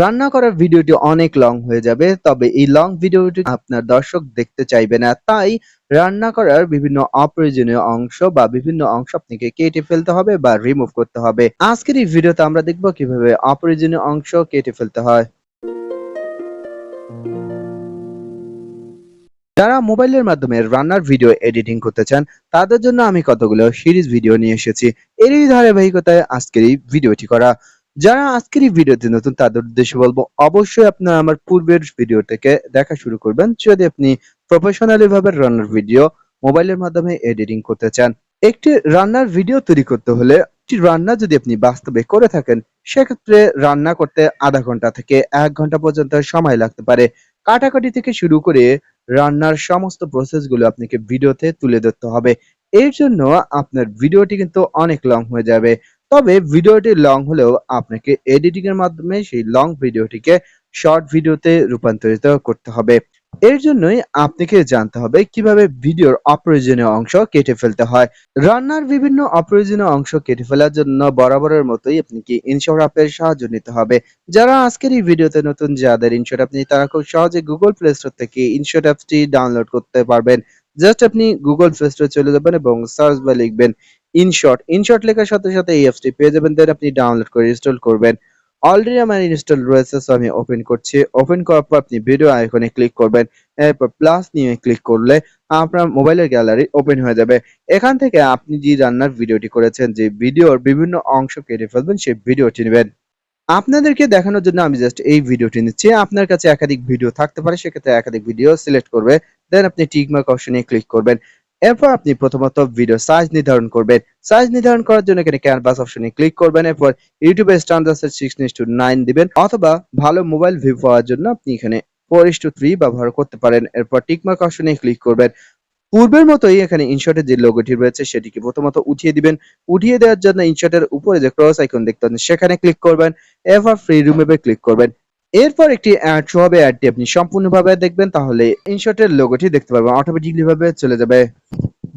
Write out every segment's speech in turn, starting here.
রান্না করার ভিডিওটি অনেক লং হয়ে যাবে, তবে এই লং ভিডিওটি আপনার দর্শক দেখতে চাইবে না। তাই রান্না করার বিভিন্ন অপ্রয়োজনীয় অংশ বা বিভিন্ন অংশ আপনাকে কেটে ফেলতে হবে বা রিমুভ করতে হবে। আজকের এই ভিডিওতে আমরা দেখব কীভাবে অপ্রয়োজনীয় অংশ কেটে ফেলতে হয়। যারা মোবাইলের মাধ্যমে রান্নার ভিডিও এডিটিং করতে চান, তাদের জন্য আমি কতগুলো সিরিজ ভিডিও নিয়ে এসেছি। এরই ধারাবাহিকতায় আজকের এই ভিডিওটি করা। যারা আজকের এই ভিডিওতে নতুন, তাদের উদ্দেশ্যে বলব, অবশ্যই আপনারা আমার পূর্বের ভিডিও থেকে দেখা শুরু করবেন। যদি আপনি প্রফেশনালি ভাবে রান্নার ভিডিও মোবাইলের মাধ্যমে এডিটিং করতে চান, একটি রান্নার ভিডিও তৈরি করতে হলে, একটি রান্না যদি আপনি বাস্তবে করে থাকেন, সেক্ষেত্রে রান্না করতে আধা ঘণ্টা থেকে এক ঘণ্টা পর্যন্ত সময় লাগতে পারে। কাটাকাটি থেকে শুরু করে রান্নার সমস্ত প্রসেসগুলো আপনাকে ভিডিওতে তুলে ধরতে হবে। এর জন্য আপনার ভিডিওটি কিন্তু অনেক লং হয়ে যাবে। তবে ভিডিওটি লং হলেও আপনাকে এডিটিং এর মাধ্যমে সেই লং ভিডিওটিকে শর্ট ভিডিওতে রূপান্তরিত করতে হবে। এর জন্যই আপনাকে জানতে হবে কীভাবে ভিডিওর অপ্রয়োজনীয় অংশ কেটে ফেলতে হয়। রান্নার বিভিন্ন অপ্রয়োজনীয় অংশ কেটে ফেলার জন্য বরাবরের মতোই আপনাকে ইনশোর অ্যাপের সাহায্য নিতে হবে। যারা আজকের এই ভিডিওতে নতুন, যাদের ইনশোর অ্যাপ নেই, তারা খুব সহজে গুগল প্লে স্টোর থেকে ইনশোর অ্যাপটি ডাউনলোড করতে পারবেন। জাস্ট আপনি গুগল প্লে স্টোরে চলে যাবেন এবং সার্চ বা লিখবেন ইনশর্ট ইনশর্ট লেখার সাথে সাথে এই অ্যাপসটি পেয়ে যাবেন। দেন আপনি ডাউনলোড করে ইনস্টল করবেন। অলরেডি আমার ইনস্টল রয়েছে সো আমি ওপেন করছি। ওপেন করার পর আপনি ভিডিও আইকনে ক্লিক করবেন। এরপর প্লাস নিয়ে ক্লিক করলে আপনার মোবাইলের গ্যালারি ওপেন হয়ে যাবে। এখান থেকে আপনি যে রান্নার ভিডিওটি করেছেন, যে ভিডিওর বিভিন্ন অংশ কেটে ফেলবেন, সেই ভিডিওটি নেবেন। আপনাদেরকে দেখানোর জন্য আমি জাস্ট এই ভিডিওটি নিচ্ছি। আপনার কাছে একাধিক ভিডিও থাকতে পারে, সেক্ষেত্রে একাধিক ভিডিও সিলেক্ট করবে। দেন আপনি টিক মার্ক অপশনে ক্লিক করবেন। এরপর আপনি প্রথমত ভিডিও সাইজ নির্ধারণ করবেন। সাইজ নির্ধারণ করার জন্য এখানে ক্যানভাস অপশনে ক্লিক করবেন। এরপর ইউটিউবে স্ট্যান্ডার্ড সিক্স টু নাইন দিবেন। অথবা ভালো মোবাইল ভিউ পাওয়ার জন্য আপনি এখানে ফোর টু থ্রি ব্যবহার করতে পারেন। এরপর টিকমার্ক অপশনে ক্লিক করবেন। পূর্বের মতোই এখানে ইনশটের যে লোগোটি রয়েছে, সেটিকে প্রথমত উঠিয়ে দিবেন। উঠিয়ে দেওয়ার জন্য ইনশটের উপরে যে ক্রস আইকন দেখতে পাচ্ছেন, সেখানে ক্লিক করবেন। এরপর ফ্রি রিমুভে ক্লিক করবেন। এরপর একটি অ্যাড শো হবে অ্যাডটি আপনি সম্পূর্ণভাবে দেখবেন, তাহলে ইনশটের লোগোটি দেখতে পারবেন। অটোমেটিকলি ভাবে চলে যাবে।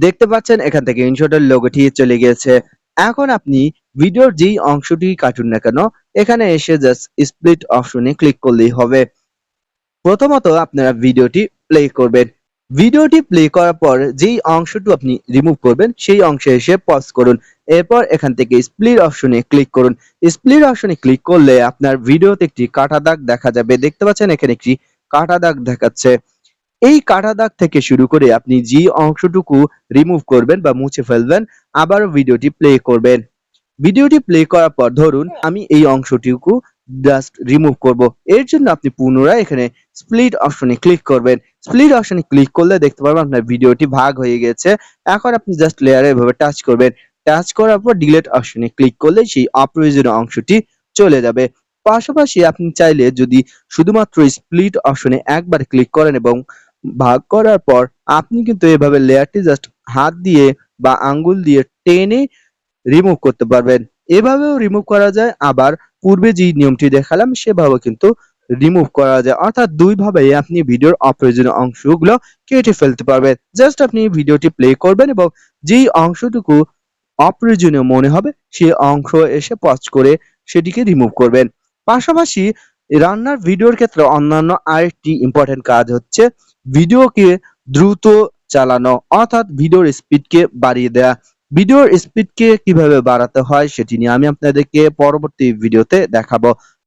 দেখতে পাচ্ছেন, এখান থেকে ইনশটের লোগোটি চলে গিয়েছে। এখন আপনি ভিডিওর যেই অংশটি কাটুন না কেন, এখানে এসে জাস্ট স্প্লিট অপশনে ক্লিক করলেই হবে। প্রথমত আপনারা ভিডিওটি প্লে করবেন। ভিডিওটি প্লে করার পর যেই অংশটুকু আপনি রিমুভ করবেন, সেই অংশে এসে পজ করুন। এরপর এখান থেকে স্প্লিট অপশনে ক্লিক করুন। স্প্লিট অপশনে ক্লিক করলে আপনার ভিডিওতে একটি কাটা দাগ দেখা যাবে। দেখতে পাচ্ছেন এখানে একটি কাটা দাগ দেখাচ্ছে। এই কাটা দাগ থেকে শুরু করে আপনি যে অংশটুকু রিমুভ করবেন বা মুছে ফেলবেন আবার ভিডিওটি প্লে করবেন। ভিডিওটি প্লে করার পর ধরুন আমি এই অংশটুকু জাস্ট রিমুভ করব। এর জন্য আপনি পুনরায় এখানে স্প্লিট অপশনে ক্লিক করবেন। স্প্লিট অপশনে ক্লিক করলে দেখতে পারবেন আপনার ভিডিওটি ভাগ হয়ে গেছে। এখন আপনি জাস্ট লেয়ারে এভাবে টাচ করবেন। টাচ করার পর ডিলেট অপশনে ক্লিক করলে সেই অপ্রয়োজনীয় অংশটি চলে যাবে। পাশাপাশি আপনি চাইলে যদি শুধুমাত্র স্প্লিট অপশনে একবার ক্লিক করেন এবং ভাগ করার পর আপনি কিন্তু এভাবে লেয়ারটি জাস্ট হাত দিয়ে বা আঙ্গুল দিয়ে টেনে রিমুভ করতে পারবেন। এভাবেও রিমুভ করা যায়। আবার পূর্বে যে নিয়মটি দেখালাম, সেভাবে কিন্তু রিমুভ করা যায়। অর্থাৎ দুই ভাবে আপনি ভিডিওর অপ্রয়োজনীয় অংশগুলো কেটে ফেলতে পারবেন। জাস্ট আপনি ভিডিওটি প্লে করবেন এবং যেই অংশটুকু অপ্রয়োজনীয় মনে হবে, সেই অংশ এসে পজ করে সেটিকে রিমুভ করবেন। পাশাপাশি রান্নার ভিডিওর ক্ষেত্রে অন্যান্য আরেকটি ইম্পর্টেন্ট কাজ হচ্ছে ভিডিওকে দ্রুত চালানো, অর্থাৎ ভিডিওর স্পিডকে বাড়িয়ে দেয়া। ভিডিওর স্পিডকে কীভাবে বাড়াতে হয় সেটি নিয়ে আমি আপনাদেরকে পরবর্তী ভিডিওতে দেখাবো।